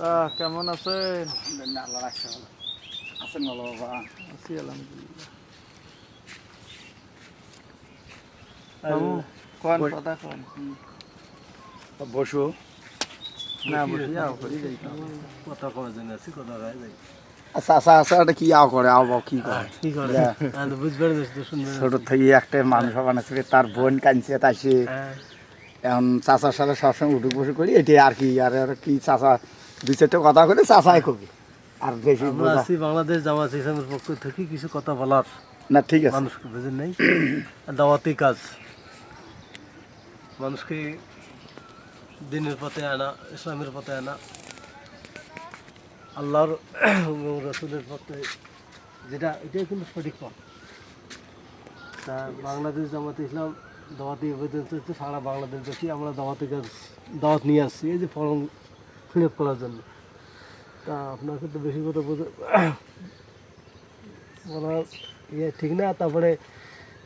আহ, কেমন আছেন? আল্লাহ রাখছে আছেন ভালো বাবা? আছি আলহামদুলিল্লাহ। বসু। আচ্ছা আচ্ছা আচ্ছা তার বোন কাঁদছে তাই এখন চাচার সাথে সবসময় উঠুক বসে করি এটি আর কি আর আর কি চাচা দুই চারটে কথা কবি। আর বেশি আমরা আছি বাংলাদেশ জামাত ইসলামের পক্ষ থেকে কিছু কথা বলার। না ঠিক আছে। মানুষকে বুঝেন নাই। দাওয়াতি কাজ। মানুষকে দিনের পথে আনা ইসলামের পথে আনা। আল্লাহর রসুলের পথে যেটা এটাই কিন্তু সঠিক পথ। তা বাংলাদেশ জামাত ইসলাম দাওয়াতি আবেদন সারা বাংলাদেশ দেখি আমরা দাওয়াতি কাজ দাওয়াত নিয়ে আসছি। এই যে ফর্ম ফিল আপ করার জন্য। তা আপনাকে তো বেশি কথা বোঝা বলা ইয়ে ঠিক না তারপরে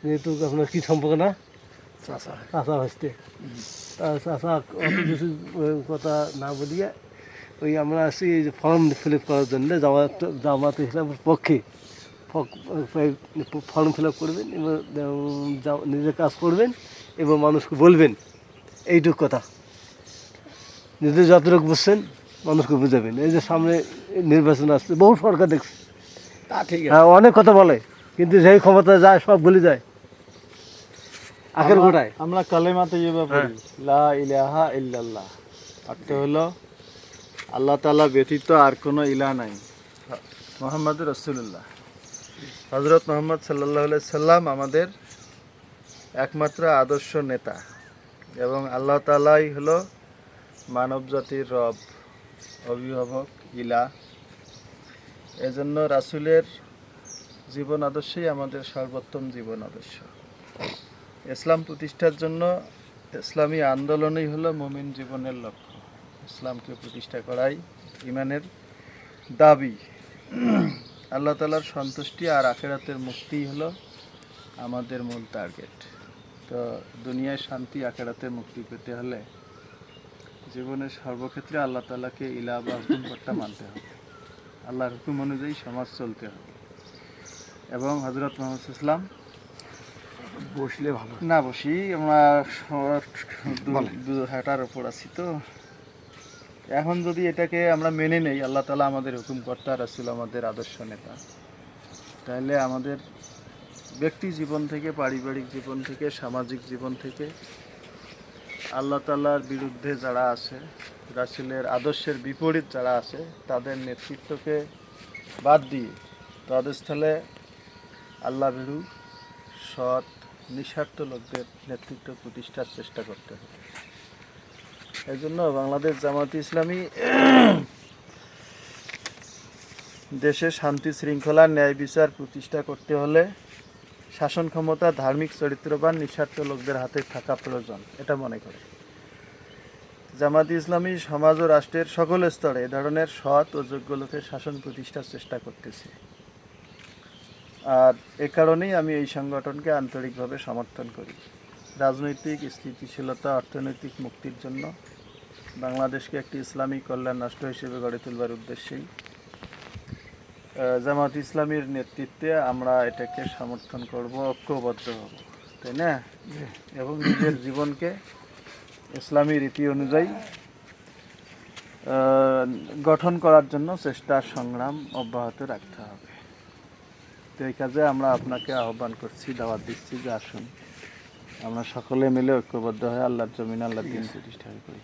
যেহেতু আপনার কি সম্পর্ক না? চাষা হচ্ছে তা চাষা অত কিছু কথা না বলিয়ে ওই আমরা আসি এই যে ফর্ম ফিল আপ করার জন্য জামাত জামাত ইসলামের পক্ষে। ফর্ম ফিল আপ করবেন এবং নিজের কাজ করবেন এবং মানুষকে বলবেন। এইটুক কথা। নিজে যতটুকু বুঝছেন মানুষকে বুঝাবেন। এই যে সামনে নির্বাচন আসছে বহু সরকার দেখছে। তা ঠিক হ্যাঁ অনেক কথা বলে কিন্তু যেই ক্ষমতা যায় সব বলে যায়। আখের আমরা- গোটায় আমরা কালেমাতে ইয়ে পড়ি লা ইলাহা ইল্লাল্লাহ। অর্থ হলো আল্লাহ তাআলা ব্যতীত আর কোনো ইলা নাই। মোহাম্মদ রসুল্লাহ হজরত মোহাম্মদ সাল্লাহ সাল্লাম আমাদের একমাত্র আদর্শ নেতা। এবং আল্লাহ তালাই হলো মানব জাতির রব, অভিভাবক ইলা এজন্য রাসুলের জীবন আদর্শই আমাদের সর্বোত্তম জীবন আদর্শ। ইসলাম প্রতিষ্ঠার জন্য ইসলামী আন্দোলনই হলো মুমিন জীবনের লক্ষ্য। ইসলামকে প্রতিষ্ঠা করাই ইমানের দাবি। আল্লাহ তালার সন্তুষ্টি আর আখেরাতের মুক্তিই হলো আমাদের মূল টার্গেট। তো দুনিয়ায় শান্তি আখেরাতে মুক্তি পেতে হলে জীবনের সর্বক্ষেত্রে আল্লাহ তালাকে ইলা বা হুকুম কর্তা মানতে হবে। আল্লাহর হুকুম অনুযায়ী সমাজ চলতে হবে। এবং হজরত মোহাম্মদ ইসলাম বসলে ভালো। না বসি আমরা হাঁটার ওপর আছি তো। এখন যদি এটাকে আমরা মেনে নেই আল্লাহ তালা আমাদের হুকুম কর্তা রাসুল আমাদের আদর্শ নেতা। তাহলে আমাদের ব্যক্তি জীবন থেকে পারিবারিক জীবন থেকে সামাজিক জীবন থেকে আল্লাহ তালার বিরুদ্ধে যারা আছে, রাসুলের আদর্শের বিপরীত যারা আছে, তাদের নেতৃত্বকে বাদ দিয়ে তাদের স্থলে আল্লাহ ভীরু সৎ, নিঃস্বার্থ লোকদের নেতৃত্ব প্রতিষ্ঠার চেষ্টা করতে হবে। এই জন্য বাংলাদেশ জামাত ইসলামী দেশে শান্তি শৃঙ্খলা ন্যায় বিচার প্রতিষ্ঠা করতে হলে শাসন ক্ষমতা, ধার্মিক চরিত্রবান, নিঃস্বার্থ লোকদের হাতে থাকা প্রয়োজন, এটা মনে করে। জামাত ইসলামী সমাজ ও রাষ্ট্রের সকল স্তরে এ ধরনের সৎ ও যোগ্য লোকের শাসন প্রতিষ্ঠার চেষ্টা করতেছে। আর এ কারণেই আমি এই সংগঠনকে আন্তরিকভাবে সমর্থন করি। রাজনৈতিক, স্থিতিশীলতা, অর্থনৈতিক মুক্তির জন্য বাংলাদেশকে একটি ইসলামী কল্যাণ রাষ্ট্র হিসেবে গড়ে তোলবার উদ্দেশ্যেই জামাত ইসলামীর নেতৃত্বে আমরা এটাকে সমর্থন করব, ঐক্যবদ্ধ হব, তাই না? এবং নিজের জীবনকে ইসলামী রীতি অনুযায়ী গঠন করার জন্য চেষ্টা, সংগ্রাম অব্যাহত রাখতে হবে। তো এই কাজে আমরা আপনাকে আহ্বান করছি, দাওয়াত দিচ্ছি যে আসুন। আমরা সকলে মিলে ঐক্যবদ্ধ হয়ে আল্লাহর জমিন, আল্লাহর দিন প্রতিষ্ঠা করি